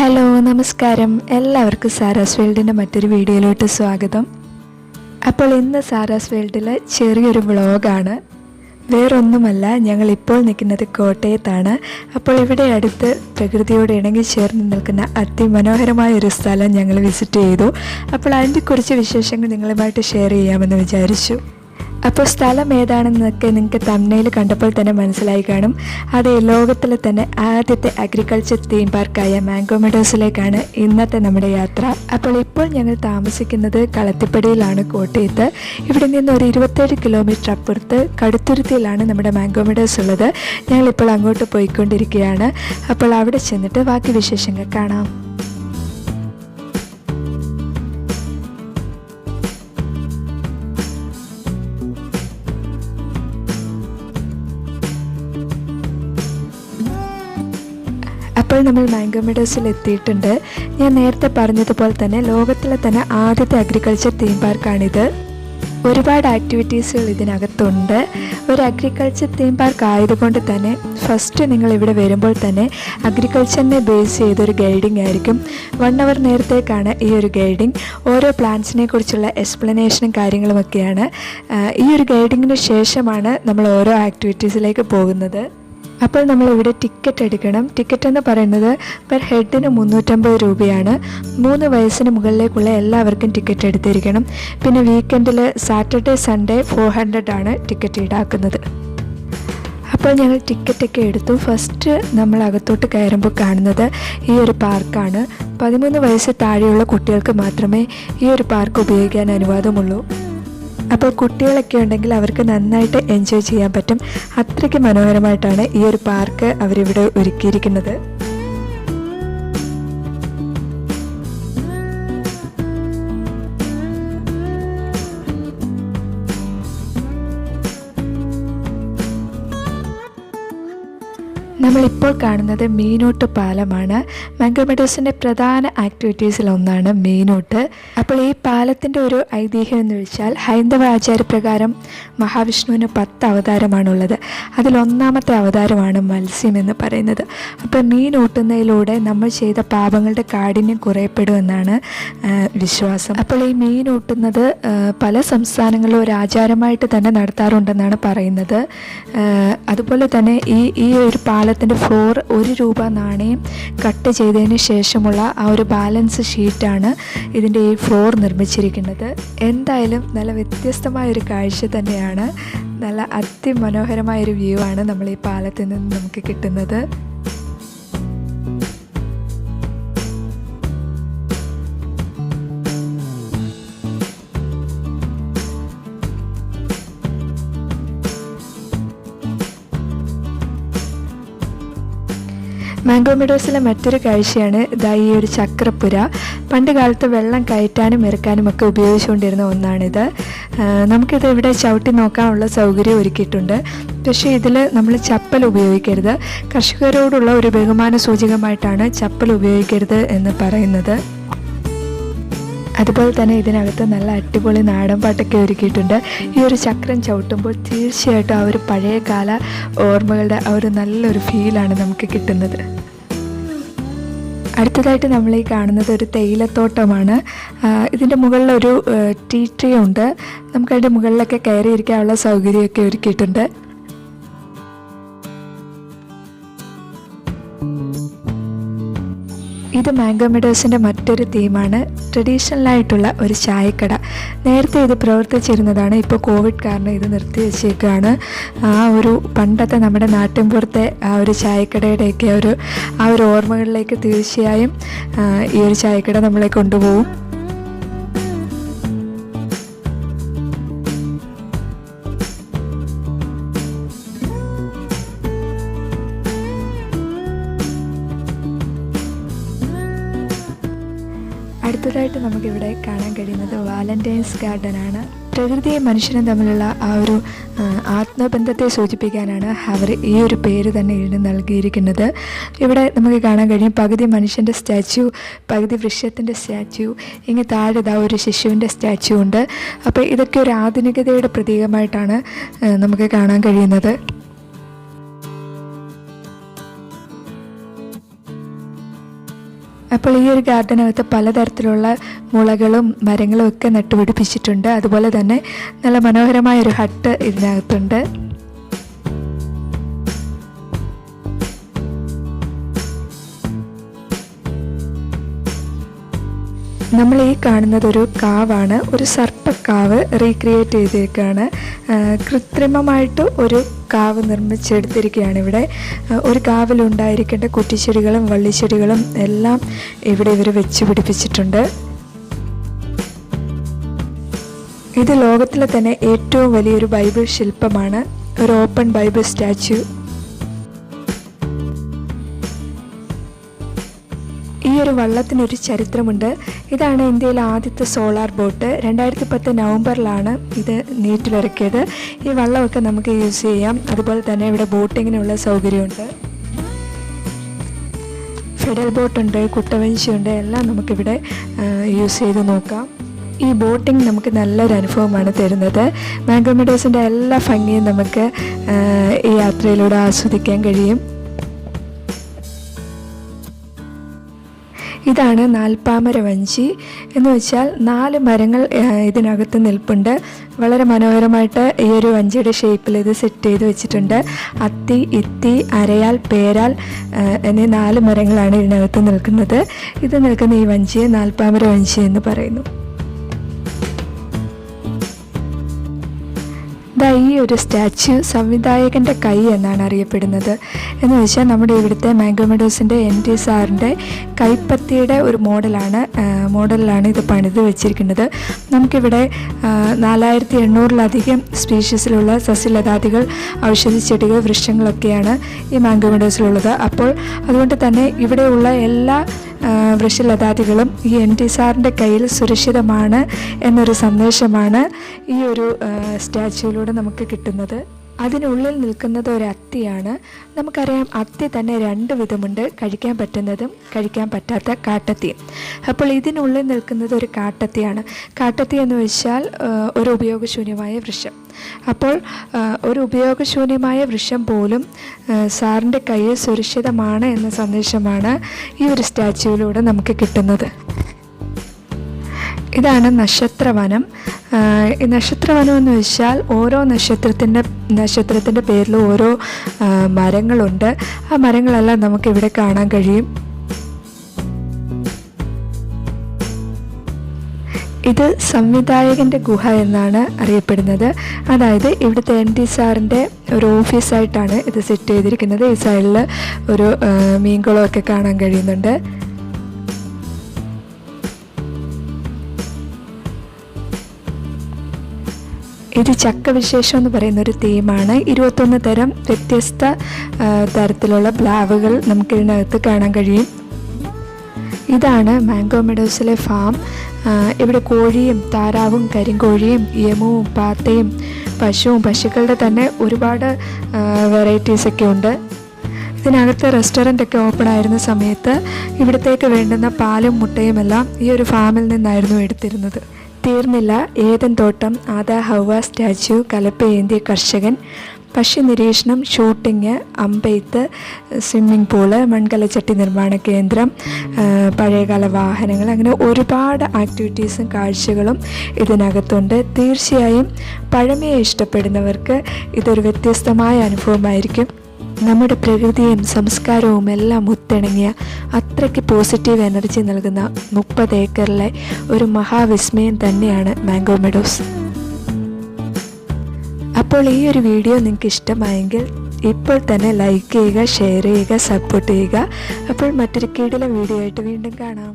Hello നമസ്കാരം. എല്ലാവർക്കും Sara's വേൾഡിന്റെ മറ്റൊരു വീഡിയോയിലോട്ട് സ്വാഗതം. അപ്പോൾ ഇന്ന് സാറാസ് വേൾഡിൽ ചെറിയൊരു വ്ളോഗാണ്. വേറൊന്നുമല്ല ഞങ്ങൾ ഇപ്പോൾ നിൽക്കുന്നത് കോട്ടയത്താണ്. അപ്പോൾ ഇവിടെ അടുത്ത് പ്രകൃതിയോട് ഇണങ്ങി ചേർന്ന് നിൽക്കുന്ന അതിമനോഹരമായ ഒരു സ്ഥലം ഞങ്ങൾ വിസിറ്റ് ചെയ്തു. അപ്പോൾ അതിന്റെ കുറിച്ച് വിശേഷങ്ങൾ നിങ്ങളുമായിട്ട് ഷെയർ ചെയ്യാമെന്ന് വിചാരിച്ചു. അപ്പോൾ സ്ഥലം ഏതാണെന്നൊക്കെ നിങ്ങൾക്ക് തമ്മനയിൽ കണ്ടപ്പോൾ തന്നെ മനസ്സിലായി കാണും. അതേ ലോകത്തിലെ തന്നെ ആദ്യത്തെ അഗ്രികൾച്ചർ തീം പാർക്കായ മാംഗോ മെഡോസിലേക്കാണ് ഇന്നത്തെ നമ്മുടെ യാത്ര. അപ്പോൾ ഇപ്പോൾ ഞങ്ങൾ താമസിക്കുന്നത് കളത്തിപ്പടിയിലാണ് കോട്ടയത്ത്. ഇവിടെ നിന്ന് ഒരു ഇരുപത്തേഴ് കിലോമീറ്റർ അപ്പുറത്ത് കടുത്തുരുത്തിയിലാണ് നമ്മുടെ മാംഗോ മെഡോസ് ഉള്ളത്. ഞങ്ങളിപ്പോൾ അങ്ങോട്ട് പോയിക്കൊണ്ടിരിക്കുകയാണ്. അപ്പോൾ അവിടെ ചെന്നിട്ട് ബാക്കി വിശേഷങ്ങൾ കാണാം. നമ്മൾ മാംഗോ മെഡോസിൽ എത്തിയിട്ടുണ്ട്. ഞാൻ നേരത്തെ പറഞ്ഞതുപോലെ തന്നെ ലോകത്തിലെ തന്നെ ആദ്യത്തെ അഗ്രികൾച്ചർ തീം പാർക്കാണിത് ഒരുപാട് ആക്ടിവിറ്റീസുകൾ ഇതിനകത്തുണ്ട്. ഒരു അഗ്രികൾച്ചർ തീം പാർക്ക് ആയതുകൊണ്ട് തന്നെ ഫസ്റ്റ് നിങ്ങൾ ഇവിടെ വരുമ്പോൾ തന്നെ അഗ്രികൾച്ചറിനെ ബേസ് ചെയ്തൊരു ഗൈഡിംഗ് ആയിരിക്കും. വൺ അവർ നേരത്തേക്കാണ് ഈ ഒരു ഗൈഡിംഗ് ഓരോ പ്ലാന്റ്സിനെ കുറിച്ചുള്ള എക്സ്പ്ലനേഷനും കാര്യങ്ങളുമൊക്കെയാണ് ഈ ഒരു ഗൈഡിങ്ങിന് ശേഷമാണ് നമ്മൾ ഓരോ ആക്ടിവിറ്റീസിലേക്ക് പോകുന്നത്. അപ്പോൾ നമ്മൾ ഇവിടെ ടിക്കറ്റ് എടുക്കണം. ടിക്കറ്റ് എന്ന് പറയുന്നത് പെർ ഹെഡിന് മുന്നൂറ്റമ്പത് രൂപയാണ്. മൂന്ന് വയസ്സിന് മുകളിലേക്കുള്ള എല്ലാവർക്കും ടിക്കറ്റ് എടുത്തിരിക്കണം. പിന്നെ വീക്കെൻഡിൽ സാറ്റർഡേ സൺഡേ ഫോർ ഹൺഡ്രഡ് ആണ് ടിക്കറ്റ് ഈടാക്കുന്നത്. അപ്പോൾ ഞങ്ങൾ ടിക്കറ്റൊക്കെ എടുത്തു. ഫസ്റ്റ് നമ്മൾ അകത്തോട്ട് കയറുമ്പോൾ കാണുന്നത് ഈ ഒരു പാർക്കാണ് പതിമൂന്ന് വയസ്സ് താഴെയുള്ള കുട്ടികൾക്ക് മാത്രമേ ഈ ഒരു പാർക്ക് ഉപയോഗിക്കാൻ അനുവാദമുള്ളൂ. അപ്പോൾ കുട്ടികളൊക്കെ ഉണ്ടെങ്കിൽ അവർക്ക് നന്നായിട്ട് എൻജോയ് ചെയ്യാൻ പറ്റും. അത്രയ്ക്ക് മനോഹരമായിട്ടാണ് ഈ ഒരു പാർക്ക് അവരിവിടെ ഒരുക്കിയിരിക്കുന്നത്. നമ്മളിപ്പോൾ കാണുന്നത് മീനോട്ട് പാലമാണ്. മാംഗോമെഡോസിന്റെ പ്രധാന ആക്ടിവിറ്റീസിലൊന്നാണ് മീനോട്ട് അപ്പോൾ ഈ പാലത്തിന്റെ ഒരു ഐതിഹ്യം എന്ന് വെച്ചാൽ ഹൈന്ദവ ആചാരപ്രകാരം മഹാവിഷ്ണുവിന് പത്ത് അവതാരമാണുള്ളത്. അതിലൊന്നാമത്തെ അവതാരമാണ് മത്സ്യം എന്ന് പറയുന്നത്. അപ്പോൾ മീൻ ഊട്ടുന്നതിലൂടെ നമ്മൾ ചെയ്ത പാപങ്ങളുടെ കാഠിന്യം കുറയപ്പെടുമെന്നാണ് വിശ്വാസം. അപ്പോൾ ഈ മീൻ ഊട്ടുന്നത് പല സംസ്ഥാനങ്ങളിലും ഒരു ആചാരമായിട്ട് തന്നെ നടത്താറുണ്ടെന്നാണ് പറയുന്നത്. അതുപോലെ തന്നെ ഈ ഈ ഒരു പാലത്തിന്റെ ഫ്ലോർ ഒരു രൂപ നാണയം കട്ട് ചെയ്തതിന് ശേഷമുള്ള ആ ഒരു ബാലൻസ് ഷീറ്റാണ് ഇതിന്റെ ഈ ഫ്ലോർ നിർമ്മിച്ചിരിക്കുന്നത്. എന്തായാലും നല്ല വ്യത്യസ്തമായ ഒരു കാഴ്ച തന്നെയാണ്. നല്ല അതിമനോഹരമായൊരു വ്യൂ ആണ് നമ്മൾ ഈ പാലത്തിൽ നിന്ന് നമുക്ക് കിട്ടുന്നത്. മാംഗോ മെഡോസിലെ മറ്റൊരു കാഴ്ചയാണ് ഇതാ ഈ ഒരു ചക്രപ്പുര. പണ്ട് കാലത്ത് വെള്ളം കയറ്റാനും ഇറക്കാനും ഒക്കെ ഉപയോഗിച്ചുകൊണ്ടിരുന്ന ഒന്നാണിത്. നമുക്കിത് ഇവിടെ ചവിട്ടി നോക്കാനുള്ള സൗകര്യം ഒരുക്കിയിട്ടുണ്ട്. പക്ഷേ ഇതിൽ നമ്മൾ ചപ്പൽ ഉപയോഗിക്കരുത്. കർഷകരോടുള്ള ഒരു ബഹുമാന സൂചകമായിട്ടാണ് ചപ്പൽ ഉപയോഗിക്കരുത് എന്ന് പറയുന്നത്. അതുപോലെ തന്നെ ഇതിനകത്ത് നല്ല അടിപൊളി നാടൻ പാട്ടൊക്കെ ഒരുക്കിയിട്ടുണ്ട്. ഈ ഒരു ചക്രം ചവിട്ടുമ്പോൾ തീർച്ചയായിട്ടും ആ ഒരു പഴയകാല ഓർമ്മകളുടെ ആ ഒരു നല്ലൊരു ഫീലാണ് നമുക്ക് കിട്ടുന്നത്. അടുത്തതായിട്ട് നമ്മൾ ഈ കാണുന്നത് ഒരു തേയിലത്തോട്ടമാണ്. ഇതിന്റെ മുകളിലൊരു ടീ ട്രീ ഉണ്ട്. നമുക്കതിന്റെ മുകളിലൊക്കെ കയറിയിരിക്കാനുള്ള സൗകര്യമൊക്കെ ഒരുക്കിയിട്ടുണ്ട്. ഇത് മാംഗോ മെഡേഴ്സിന്റെ മറ്റൊരു തീമാണ് ട്രഡീഷണൽ ആയിട്ടുള്ള ഒരു ചായക്കട. നേരത്തെ ഇത് പ്രവർത്തിച്ചിരുന്നതാണ്. ഇപ്പോൾ കോവിഡ് കാരണം ഇത് നിർത്തി വെച്ചേക്കുകയാണ് ആ ഒരു പണ്ടത്തെ നമ്മുടെ നാട്ടിൻപുറത്തെ ആ ഒരു ചായക്കടയുടെയൊക്കെ ഒരു ആ ഒരു ഓർമ്മകളിലേക്ക് തീർച്ചയായും ഈ ഒരു ചായക്കട നമ്മളെ കൊണ്ടുപോകും. അടുത്തതായിട്ട് നമുക്കിവിടെ കാണാൻ കഴിയുന്നത് വാലന്റൈൻസ് ഗാർഡൻ ആണ് പ്രകൃതിയും മനുഷ്യനും തമ്മിലുള്ള ആ ഒരു ആത്മബന്ധത്തെ സൂചിപ്പിക്കാനാണ് അവർ ഈ ഒരു പേര് തന്നെ ഇതിന് നൽകിയിരിക്കുന്നത്. ഇവിടെ നമുക്ക് കാണാൻ കഴിയും പകുതി മനുഷ്യന്റെ സ്റ്റാച്യു പകുതി വൃക്ഷത്തിന്റെ സ്റ്റാച്യു ഇങ്ങനെ താഴെ ഇതാ ഒരു ശിശുവിന്റെ സ്റ്റാച്യു ഉണ്ട്. അപ്പോൾ ഇതൊക്കെ ഒരു ആധുനികതയുടെ പ്രതീകമായിട്ടാണ് നമുക്ക് കാണാൻ കഴിയുന്നത്. അപ്പോൾ ഈ ഒരു ഗാർഡനകത്ത് പലതരത്തിലുള്ള മുളകളും മരങ്ങളും ഒക്കെ നട്ടുപിടിപ്പിച്ചിട്ടുണ്ട്. അതുപോലെ തന്നെ നല്ല മനോഹരമായ ഒരു ഹട്ട് ഇതിനകത്തുണ്ട്. നമ്മൾ ഈ കാണുന്നത് ഒരു കാവാണ്. ഒരു സർപ്പക്കാവ് റീക്രിയേറ്റ് ചെയ്തേക്കാണ്. കൃത്രിമമായിട്ട് ഒരു കാവ് നിർമ്മിച്ചെടുത്തിരിക്കുകയാണ് ഇവിടെ. ഒരു കാവിലുണ്ടായിരിക്കേണ്ട കുറ്റിച്ചെടികളും വള്ളിച്ചെടികളും എല്ലാം ഇവിടെ ഇവർ വെച്ച് പിടിപ്പിച്ചിട്ടുണ്ട്. ഇത് ലോകത്തിലെ തന്നെ ഏറ്റവും വലിയൊരു ബൈബിൾ ശില്പമാണ്. ഒരു ഓപ്പൺ ബൈബിൾ സ്റ്റാച്യു. ഈ ഒരു വള്ളത്തിനൊരു ചരിത്രമുണ്ട്. ഇതാണ് ഇന്ത്യയിലെ ആദ്യത്തെ സോളാർ ബോട്ട്. രണ്ടായിരത്തി പത്ത് നവംബറിലാണ് ഇത് നീറ്റിലിറക്കിയത്. ഈ വള്ളമൊക്കെ നമുക്ക് യൂസ് ചെയ്യാം. അതുപോലെ തന്നെ ഇവിടെ ബോട്ടിങ്ങിനുള്ള സൗകര്യമുണ്ട്. ഫെഡൽ ബോട്ടുണ്ട് കുട്ടവഞ്ചിയുണ്ട് എല്ലാം നമുക്കിവിടെ യൂസ് ചെയ്ത് നോക്കാം. ഈ ബോട്ടിംഗ് നമുക്ക് നല്ലൊരു അനുഭവമാണ് തരുന്നത്. മാംഗോമെഡോസിന്റെ എല്ലാ ഭംഗിയും നമുക്ക് ഈ യാത്രയിലൂടെ ആസ്വദിക്കാൻ കഴിയും. ഇതാണ് നാൽപ്പാമര വഞ്ചി. എന്ന് വെച്ചാൽ നാല് മരങ്ങൾ ഇതിനകത്ത് നിൽപ്പുണ്ട്. വളരെ മനോഹരമായിട്ട് ഈ ഒരു വഞ്ചിയുടെ ഷേപ്പിൽ ഇത് സെറ്റ് ചെയ്ത് വെച്ചിട്ടുണ്ട്. അത്തി ഇത്തി അരയാൽ പേരാൽ എന്നീ നാല് മരങ്ങളാണ് ഇതിനകത്ത് നിൽക്കുന്നത്. ഇത് നിൽക്കുന്ന ഈ വഞ്ചിയെ നാൽപ്പാമര വഞ്ചി എന്ന് പറയുന്നു. ദാ ഈ ഒരു സ്റ്റാച്യു സംവിധായകന്റെ കൈ എന്നാണ് അറിയപ്പെടുന്നത്. എന്ന് വെച്ചാൽ നമ്മുടെ ഇവിടുത്തെ മാംഗോമെഡോസിന്റെ എൻ ടി സാറിന്റെ കൈപ്പത്തിയുടെ ഒരു മോഡലാണ് മോഡലിലാണ് ഇത് പണിത് വെച്ചിരിക്കുന്നത്. നമുക്കിവിടെ നാലായിരത്തി എണ്ണൂറിലധികം സ്പീഷീസിലുള്ള സസ്യലതാദികൾ ഔഷധച്ചെടികൾ വൃക്ഷങ്ങളൊക്കെയാണ് ഈ മാംഗോമെഡോസിലുള്ളത്. അപ്പോൾ അതുകൊണ്ട് തന്നെ ഇവിടെയുള്ള എല്ലാ വൃക്ഷലതാദികളും ഈ എൻ ടി സാറിന്റെ കയ്യിൽ സുരക്ഷിതമാണ് എന്നൊരു സന്ദേശമാണ് ഈ ഒരു സ്റ്റാച്യൂലൂടെ നമുക്ക് കിട്ടുന്നത്. അതിനുള്ളിൽ നിൽക്കുന്നത് ഒരു അത്തിയാണ്. നമുക്കറിയാം അത്തി തന്നെ രണ്ട് വിധമുണ്ട് കഴിക്കാൻ പറ്റുന്നതും കഴിക്കാൻ പറ്റാത്ത കാട്ടത്തി. അപ്പോൾ ഇതിനുള്ളിൽ നിൽക്കുന്നത് ഒരു കാട്ടത്തിയാണ്. കാട്ടത്തി എന്ന് വെച്ചാൽ ഒരു ഉപയോഗശൂന്യമായ വൃക്ഷം. അപ്പോൾ ഒരു ഉപയോഗശൂന്യമായ വൃക്ഷം പോലും സാറിന്റെ കയ്യിൽ സുരക്ഷിതമാണ് എന്ന സന്ദേശമാണ് ഈ ഒരു സ്റ്റാച്യുവിലൂടെ നമുക്ക് കിട്ടുന്നത്. ഇതാണ് നക്ഷത്രവനം. ഈ നക്ഷത്രവനം എന്ന് വെച്ചാൽ ഓരോ നക്ഷത്രത്തിന്റെ നക്ഷത്രത്തിന്റെ പേരിൽ ഓരോ മരങ്ങളുണ്ട്. ആ മരങ്ങളെല്ലാം നമുക്കിവിടെ കാണാൻ കഴിയും. ഇത് സംവിധായകന്റെ ഗുഹ എന്നാണ് അറിയപ്പെടുന്നത്. അതായത് ഇവിടുത്തെ എൻ ടി സാറിന്റെ ഒരു ഓഫീസായിട്ടാണ് ഇത് സെറ്റ് ചെയ്തിരിക്കുന്നത്. ഈ സൈഡിൽ ഒരു മീൻകുളമൊക്കെ കാണാൻ കഴിയുന്നുണ്ട്. ഇത് ചക്കവിശേഷം എന്ന് പറയുന്ന ഒരു തീമാണ് ഇരുപത്തൊന്ന് തരം വ്യത്യസ്ത തരത്തിലുള്ള പ്ലാവുകൾ നമുക്ക് ഇതിനകത്ത് കാണാൻ കഴിയും. ഇതാണ് മാംഗോ മെഡോസിലെ ഫാം ഇവിടെ കോഴിയും താറാവും കരിങ്കോഴിയും യമുവും പാത്തയും പശുവും പശുക്കളുടെ തന്നെ ഒരുപാട് വെറൈറ്റീസൊക്കെ ഉണ്ട്. ഇതിനകത്ത് റെസ്റ്റോറന്റ് ഒക്കെ ഓപ്പൺ ആയിരുന്ന സമയത്ത് ഇവിടത്തേക്ക് വേണ്ടുന്ന പാലും മുട്ടയുമെല്ലാം ഈ ഒരു ഫാമിൽ നിന്നായിരുന്നു എടുത്തിരുന്നത്. തീർന്നില്ല. ഏതൻ തോട്ടം ആദാ ഹൗവ സ്റ്റാച്യു കലപ്പയേന്തിയ കർഷകൻ. പക്ഷി നിരീക്ഷണം ഷൂട്ടിങ് അമ്പെയ്ത്ത് സ്വിമ്മിംഗ് പൂൾ മൺകലച്ചട്ടി നിർമ്മാണ കേന്ദ്രം പഴയകാല വാഹനങ്ങൾ അങ്ങനെ ഒരുപാട് ആക്ടിവിറ്റീസും കാഴ്ചകളും ഇതിനകത്തുണ്ട്. തീർച്ചയായും പഴമയെ ഇഷ്ടപ്പെടുന്നവർക്ക് ഇതൊരു വ്യത്യസ്തമായ അനുഭവമായിരിക്കും. നമ്മുടെ പ്രകൃതിയും സംസ്കാരവും എല്ലാം ഒത്തിണങ്ങിയ അത്രയ്ക്ക് പോസിറ്റീവ് എനർജി നൽകുന്ന മുപ്പത് ഏക്കറിലെ ഒരു മഹാവിസ്മയം തന്നെയാണ് മാംഗോ മെഡോസ്. അപ്പോൾ ഈ ഒരു വീഡിയോ നിങ്ങൾക്ക് ഇഷ്ടമായെങ്കിൽ ഇപ്പോൾ തന്നെ ലൈക്ക് ചെയ്യുക ഷെയർ ചെയ്യുക സപ്പോർട്ട് ചെയ്യുക. അപ്പോൾ മറ്റൊരു കീടിലെ വീഡിയോ ആയിട്ട് വീണ്ടും കാണാം.